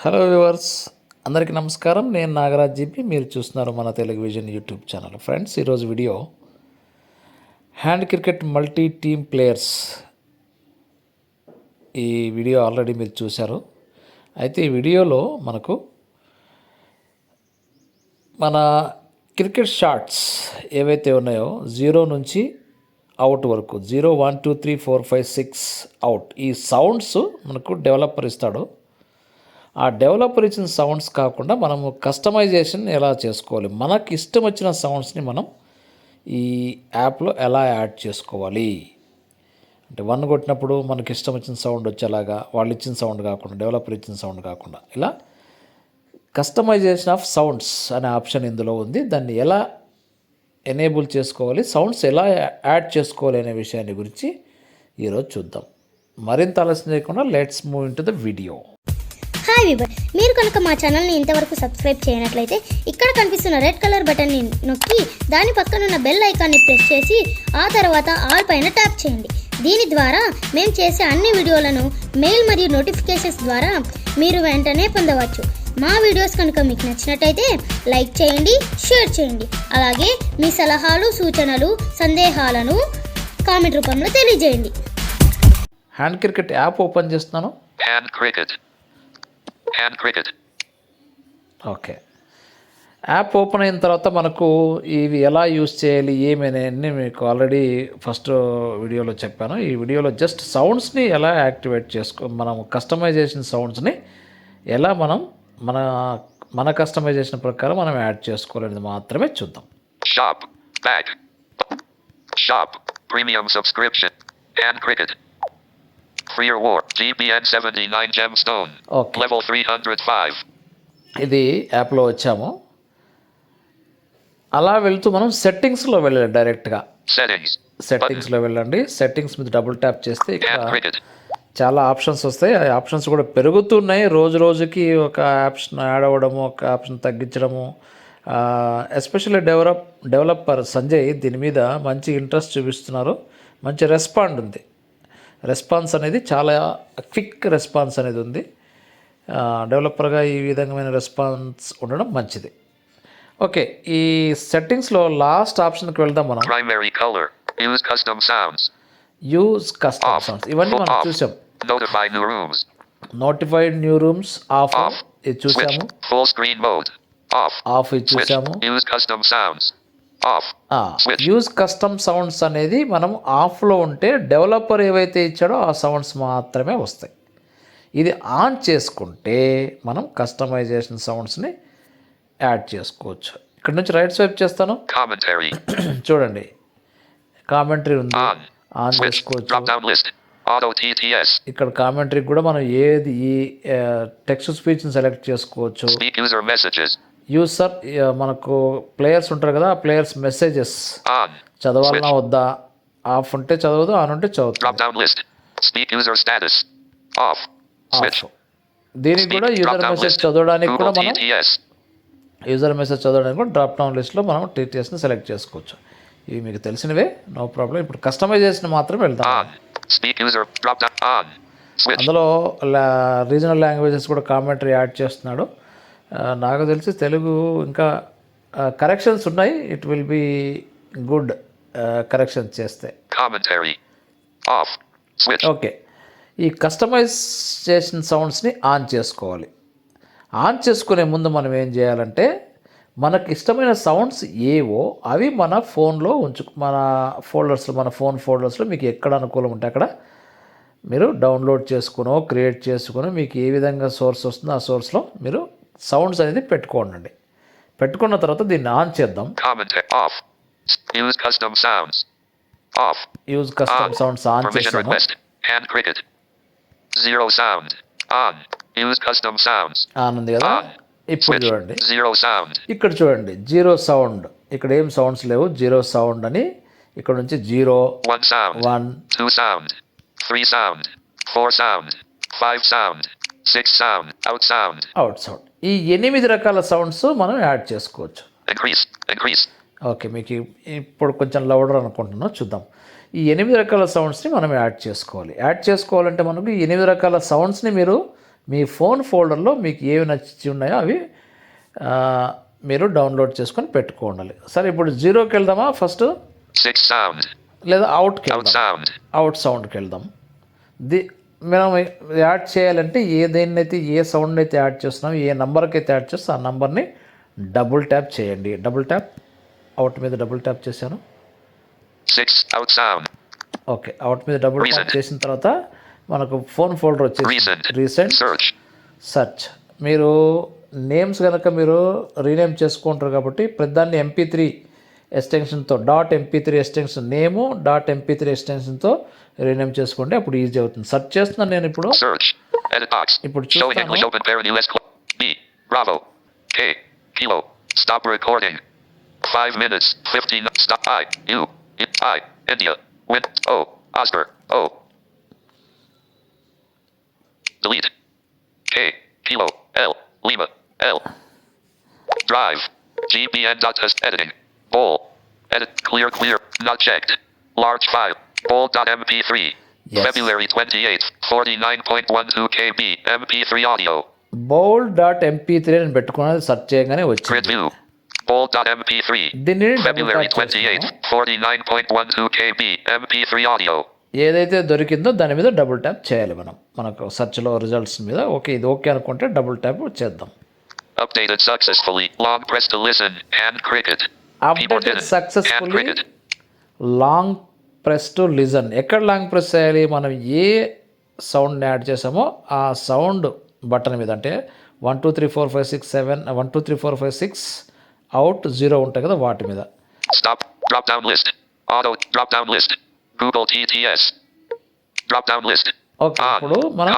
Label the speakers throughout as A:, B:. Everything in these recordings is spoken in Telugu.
A: హలో వ్యూవర్స్ అందరికీ నమస్కారం. నేను నాగరాజ్ జీపీ. మీరు చూస్తున్నారు మన Telugu vision YouTube channel. Friends ఈరోజు video hand cricket multi team players. ఈ వీడియో ఆల్రెడీ మీరు చూశారు. అయితే ఈ వీడియోలో మనకు మన క్రికెట్ షాట్స్ ఏవైతే ఉన్నాయో జీరో నుంచి అవుట్ వరకు zero one two three four five six out ఈ సౌండ్స్ మనకు డెవలపర్ ఇస్తాడు. ఆ డెవలపర్ ఇచ్చిన సౌండ్స్ కాకుండా మనము కస్టమైజేషన్ ఎలా చేసుకోవాలి? మనకి ఇష్టం వచ్చిన సౌండ్స్ని మనం ఈ యాప్లో ఎలా యాడ్ చేసుకోవాలి? అంటే వన్ కొట్టినప్పుడు మనకి ఇష్టం వచ్చిన సౌండ్ వచ్చేలాగా వాళ్ళు ఇచ్చిన సౌండ్ కాకుండా డెవలపర్ ఇచ్చిన సౌండ్ కాకుండా ఇలా కస్టమైజేషన్ ఆఫ్ సౌండ్స్ అనే ఆప్షన్ ఇందులో ఉంది. దాన్ని ఎలా ఎనేబుల్ చేసుకోవాలి? సౌండ్స్ ఎలా యాడ్ చేసుకోవాలి అనే విషయాన్ని గురించి ఈరోజు చూద్దాం. మరింత ఆలస్యం చేయకుండా let's move into the video.
B: Hi విబర్ మీరు కనుక మా ఛానల్ని ఇంతవరకు సబ్స్క్రైబ్ చేయనట్లయితే ఇక్కడ కనిపిస్తున్న రెడ్ కలర్ బటన్ని నొక్కి దాని పక్కనున్న బెల్ ఐకాన్ని ప్రెస్ చేసి ఆ తర్వాత ఆల్ పైన ట్యాప్ చేయండి. దీని ద్వారా మేము చేసే అన్ని వీడియోలను మెయిల్ మరియు నోటిఫికేషన్స్ ద్వారా మీరు వెంటనే పొందవచ్చు. మా వీడియోస్ కనుక మీకు నచ్చినట్టయితే లైక్ చేయండి షేర్ చేయండి. అలాగే మీ సలహాలు సూచనలు సందేహాలను కామెంట్ రూపంలో తెలియజేయండి.
A: హ్యాండ్ క్రికెట్ యాప్ ఓపెన్ చేస్తున్నాను.
C: Hand cricket.
A: Okay app open అయిన తర్వాత మనకు ఇవి ఎలా యూస్ చేయాలి ఏమని అన్నీ మీకు ఆల్రెడీ ఫస్ట్ వీడియోలో చెప్పాను ఈ వీడియోలో జస్ట్ సౌండ్స్ని ఎలా యాక్టివేట్ చేసుకో మనం కస్టమైజేషన్ సౌండ్స్ని ఎలా మనం మన మన కస్టమైజేషన్ ప్రకారం మనం యాడ్ చేసుకోవాలనేది మాత్రమే చూద్దాం.
C: Shop. Premium subscription. Hand cricket. Free war. GBN 79 gemstone.
A: Okay.
C: Level 305.
A: ఇది యాప్లో వచ్చాము అలా వెళ్తూ మనం సెట్టింగ్స్లో వెళ్ళాలి డైరెక్ట్గా. సెట్టింగ్స్లో వెళ్ళండి సెట్టింగ్స్ మీద డబుల్ ట్యాప్ చేస్తే ఇక్కడ. చాలా ఆప్షన్స్ వస్తాయి ఆ ఆప్షన్స్ కూడా పెరుగుతున్నాయి రోజు రోజుకి ఒక ఆప్షన్ యాడ్ అవ్వడము ఒక ఆప్షన్ తగ్గించడము ఎస్పెషల్లీ డెవలప్ డెవలపర్ సంజయ్ దీని మీద మంచి ఇంట్రెస్ట్ చూపిస్తున్నారు మంచి రెస్పాండ్ ఉంది రెస్పాన్స్ అనేది చాలా క్విక్ రెస్పాన్స్ అనేది ఉంది డెవలపర్గా ఈ విధమైన రెస్పాన్స్ ఉండడం మంచిది ఓకే ఈ సెట్టింగ్స్లో లాస్ట్ ఆప్షన్కి వెళ్దాం మనం
C: Primary color. Use custom sounds.
A: Use
C: custom.
A: Sounds ఇవన్నీ మనం. చూసాం
C: Notify new rooms.
A: Notified new rooms
C: off.
A: ఇది. చూసాము
C: Full screen mode. Off.
A: Off ఇది. చూసాము
C: Use custom sounds.
A: Use custom sounds అనేది మనం ఆఫ్లో ఉంటే డెవలపర్ ఏవైతే ఇచ్చాడో ఆ సౌండ్స్ మాత్రమే వస్తాయి ఇది ఆన్ చేసుకుంటే మనం కస్టమైజేషన్ సౌండ్స్ని యాడ్ చేసుకోవచ్చు ఇక్కడ నుంచి రైట్ స్వైప్ చేస్తాను. చూడండి కామెంటరీ ఉంది. ఆన్. చేసుకోవచ్చు. ఇక్కడ కామెంటరీకి కూడా మనం ఏది ఈ టెక్స్ట్ స్పీచ్ని సెలెక్ట్ చేసుకోవచ్చు. యూసర్ మనకు ప్లేయర్స్ ఉంటారు కదా ఆ ప్లేయర్స్ మెసేజెస్. చదవాలన్నా వద్దా? ఆఫ్ ఉంటే చదవదు ఆన్ ఉంటే చదువుతుంది దీనికి కూడా. User
C: message.
A: చదవడానికి కూడా మనం. యూజర్ మెసేజ్ చదవడానికి కూడా డ్రాప్ డౌన్ లిస్ట్లో మనం టీటీఎస్ని సెలెక్ట్ చేసుకోవచ్చు. ఇవి మీకు తెలిసినవే నో ప్రాబ్లం ఇప్పుడు కస్టమైజేషన్ మాత్రం వెళ్తాం. అందులో రీజనల్ లాంగ్వేజెస్ కూడా కామెంటరీ యాడ్ చేస్తున్నాడు. నాకు తెలిసి తెలుగు ఇంకా కరెక్షన్స్ ఉన్నాయి. It will be good corrections చేస్తే. ఓకే ఈ కస్టమైజ్ చేసిన సౌండ్స్ని ఆన్ చేసుకోవాలి. ఆన్ చేసుకునే ముందు మనం ఏం చేయాలంటే మనకి ఇష్టమైన సౌండ్స్ ఏవో అవి మన ఫోన్లో ఉంచు మన ఫోల్డర్స్లో మన ఫోన్ ఫోల్డర్స్లో మీకు ఎక్కడ అనుకూలం ఉంటే అక్కడ మీరు డౌన్లోడ్ చేసుకునో క్రియేట్ చేసుకునో మీకు ఏ విధంగా సోర్స్ వస్తుందో ఆ సోర్స్లో మీరు సౌండ్స్ అనేది పెట్టుకోండి పెట్టుకున్న తర్వాత దీన్ని ఆన్ చేద్దాం.
C: Use custom sounds off
A: use
C: custom
A: sounds
C: on చేద్దాం cricket zero sound on use custom sounds on ఉంది
A: చూడండి.
C: జీరో సౌండ్
A: ఇక్కడ చూడండి. జీరో సౌండ్ ఇక్కడ ఏం సౌండ్స్ లేవు? జీరో సౌండ్ అని ఇక్కడ నుంచి zero
C: one sound
A: one
C: two sound three sound four sound five sound Six sound. Out sound.
A: Out sound ఈ ఎనిమిది రకాల సౌండ్స్ మనం యాడ్ చేసుకోవచ్చు
C: Increase. Increase.
A: ఓకే మీకు ఇప్పుడు కొంచెం లౌడర్ అనుకుంటున్నాం చూద్దాం ఈ ఎనిమిది రకాల సౌండ్స్ని మనం యాడ్ చేసుకోవాలి యాడ్ చేసుకోవాలంటే మనకు ఈ ఎనిమిది రకాల సౌండ్స్ని మీరు మీ ఫోన్ ఫోల్డర్లో మీకు ఏవి నచ్చి ఉన్నాయో అవి ఆ, మీరు డౌన్లోడ్ చేసుకొని పెట్టుకోండి సరే ఇప్పుడు జీరోకి వెళ్దామా ఫస్ట్
C: Six sound.
A: లేదా అవుట్కి
C: Out
A: వెళ్దాం
C: sound.
A: అవుట్ సౌండ్కి వెళ్దాం ది మనం యాడ్ చేయాలంటే ఏ దేన్నైతే ఏ సౌండ్ అయితే యాడ్ చేస్తున్నాం ఏ నెంబర్కి అయితే యాడ్ చేస్తాం ఆ నెంబర్ని డబుల్ ట్యాప్ చేయండి డబుల్ ట్యాప్ అవుట్ మీద డబుల్ ట్యాప్ చేశాను. ఓకే అవుట్ మీద డబుల్ ట్యాప్. చేసిన తర్వాత మనకు ఫోన్ ఫోల్డర్ వచ్చేసి. రీసెంట్. సెర్చ్ మీరు నేమ్స్ కనుక మీరు రీనేమ్ చేసుకుంటారు కాబట్టి ప్రతిదాన్ని MP three ఎక్స్టెన్షన్తో dot MP three extension name dot MP three ఎక్స్టెన్షన్తో rename చేసుకోండి అప్పుడు ఈజీ అవుతుంది సెర్చ్ చేస్తున్నాను నేను ఇప్పుడు
C: Search. Edit box.
A: ఇప్పుడు
C: Showing
A: చూస్తాను.
C: English open pair new S. B. Bravo. K. Kilo. Stop recording. Five minutes. Fifteen. Stop. I. U. I. I. India. Win. O. Oscar. O. Delete. K. Kilo. L. Lima. L. Drive. GPN dot test editing. Bowl. Edit. Clear. Clear. Not checked. Large file. Bowl dot MP3.
A: Yes.
C: February 28th. 49.12 KB. MP3 audio.
A: Bowl dot MP three అని పెట్టుకున్నది సెర్చ్ చేయగానే వచ్చింది
C: view. Bowl dot MP3.
A: దీన్ని double
C: February
A: tap చేస్తున్నాను.
C: 28th. 49.12 KB. MP3 audio.
A: ఏదైతే దొరికిందో దాని మీద డబుల్ ట్యాప్ చేయాలి మనం మనకు సెర్చ్లో రిజల్ట్స్ మీద ఓకే ఇది ఓకే అనుకుంటే డబుల్ ట్యాప్ చేద్దాం
C: Updated successfully. Long press to listen. Hand cricket.
A: Updated
C: successfully.
A: Long press to listen ఎక్కడ లాంగ్ ప్రెస్ చేయాలి మనం ఏ సౌండ్ని యాడ్ చేసామో ఆ సౌండ్ బటన్ మీద అంటే one two three four five six seven one two three four five six out zero ఉంటాయి కదా వాటి మీద
C: Stop. Drop down list. Auto. Drop down list. Google TTS. Drop down list. Okay.
A: ఇప్పుడు మనం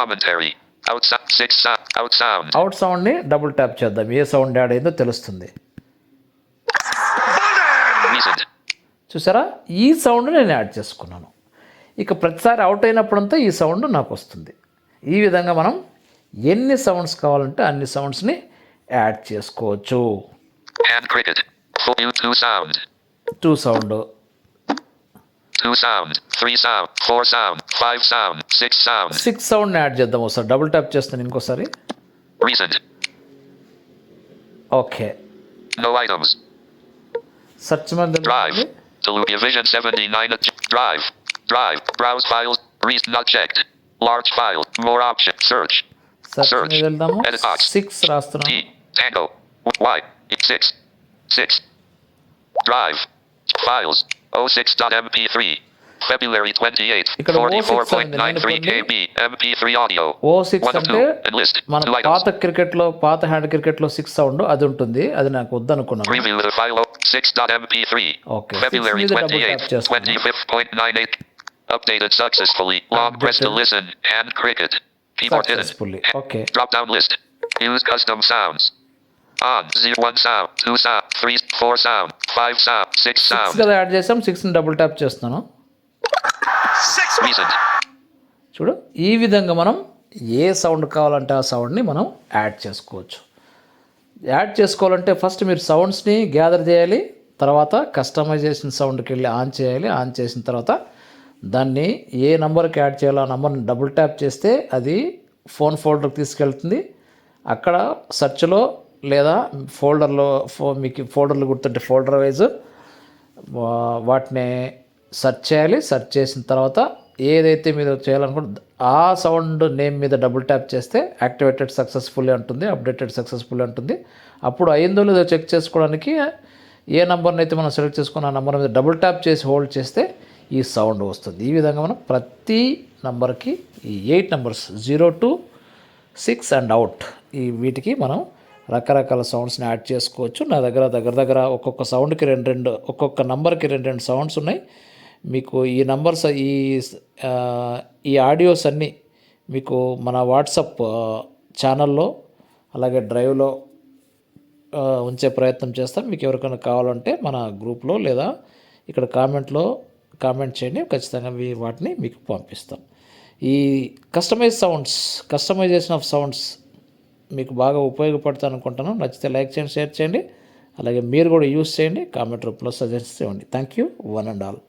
C: sound.
A: అవుట్ సౌండ్ని డబుల్ ట్యాప్ చేద్దాం ఏ సౌండ్ యాడ్ అయిందో తెలుస్తుంది చూసారా? ఈ సౌండ్ నేను యాడ్ చేసుకున్నాను. ఇక ప్రతిసారి అవుట్ అయినప్పుడంతా ఈ సౌండ్ నాకు వస్తుంది ఈ విధంగా మనం ఎన్ని సౌండ్స్ కావాలంటే అన్ని సౌండ్స్ని యాడ్ చేసుకోవచ్చు.
C: Two sound. Six sound
A: add చేద్దాం ఒకసారి. డబుల్ ట్యాప్ చేస్తాను ఇంకోసారి. ఓకే. సెర్చ్ మీద
C: Drive. Teluvia Vision 79. at- Drive. Drive. Browse files. Reason not checked. Large file. More option. Search.
A: Search
C: Search.
A: మీద వెళ్దాము
C: Edit box.
A: సిక్స్ రాస్తున్నాను
C: T. Tango. Y. 6. 6. Drive. Files. 06.mp3. February 28th.
A: ఇక్కడ O6 ఉంది,
C: 44.93
A: నేను
C: KB. MP3 audio.
A: ఓ సిక్స్
C: 1 of
A: అంటే
C: 2. Enlist.
A: మన. పాత క్రికెట్లో పాత హ్యాండ్ క్రికెట్లో సిక్స్ సౌండ్ అది ఉంటుంది అది నాకు వద్దనుకున్నాను
C: Preview the file. 6.mp3.
A: Okay.
C: February
A: Six మీద double
C: 28th.
A: tap చేస్తున్నాను.
C: 25.98. Updated successfully. Long press to listen. Hand cricket. Keyboard hidden.
A: Okay
C: Drop down list. Use custom sounds. On. Zero, one sound. Two sound. Three. Four sound. Five sound. Six
A: six
C: sound.
A: కదా యాడ్ చేసాం సిక్స్ని డబుల్ ట్యాప్ చేస్తున్నాను. చూడు ఈ విధంగా మనం ఏ సౌండ్ కావాలంటే ఆ సౌండ్ని మనం యాడ్ చేసుకోవచ్చు. యాడ్ చేసుకోవాలంటే ఫస్ట్ మీరు సౌండ్స్ని గ్యాదర్ చేయాలి తర్వాత కస్టమైజేషన్ సౌండ్కి వెళ్ళి ఆన్ చేయాలి ఆన్ చేసిన తర్వాత దాన్ని ఏ నెంబర్కి యాడ్ చేయాలో ఆ నెంబర్ని డబుల్ ట్యాప్ చేస్తే అది ఫోన్ ఫోల్డర్కి తీసుకెళ్తుంది. అక్కడ సెర్చ్లో లేదా ఫోల్డర్లో ఫో మీకు ఫోల్డర్లు గుర్తుంటే ఫోల్డర్ వైజ్ వాటిని సెర్చ్ చేయాలి సెర్చ్ చేసిన తర్వాత ఏదైతే మీరు చేయాలనుకుంటే ఆ సౌండ్ నేమ్ మీద డబుల్ ట్యాప్ చేస్తే యాక్టివేటెడ్ సక్సెస్ఫుల్లీ ఉంటుంది అప్డేటెడ్ సక్సెస్ఫుల్లీ ఉంటుంది. అప్పుడు అయిందో లేదో చెక్ చేసుకోవడానికి ఏ నెంబర్ని అయితే మనం సెలెక్ట్ చేసుకున్న ఆ నెంబర్ మీద డబుల్ ట్యాప్ చేసి హోల్డ్ చేస్తే ఈ సౌండ్ వస్తుంది. ఈ విధంగా మనం ప్రతి నంబర్కి ఈ eight numbers zero two six and out ఈ వీటికి మనం రకరకాల సౌండ్స్ని యాడ్ చేసుకోవచ్చు. నా దగ్గర దగ్గర దగ్గర ఒక్కొక్క సౌండ్కి రెండు రెండు ఒక్కొక్క నంబర్కి రెండు రెండు సౌండ్స్ ఉన్నాయి. మీకు ఈ నంబర్స్ ఈ ఈ ఆడియోస్ అన్నీ మీకు మన వాట్సప్ ఛానల్లో అలాగే డ్రైవ్లో ఉంచే ప్రయత్నం చేస్తాం. మీకు ఎవరికైనా కావాలంటే మన గ్రూప్లో లేదా ఇక్కడ కామెంట్లో కామెంట్ చేయండి. ఖచ్చితంగా మీ వాటిని మీకు పంపిస్తాం. ఈ customize sounds customization of sounds మీకు బాగా ఉపయోగపడతాను అనుకుంటాను నచ్చితే లైక్ చేయండి షేర్ చేయండి. అలాగే మీరు కూడా యూస్ చేయండి. కామెంట్ రూపంలో సజెస్ట్ చేయండి. Thank you. One and all.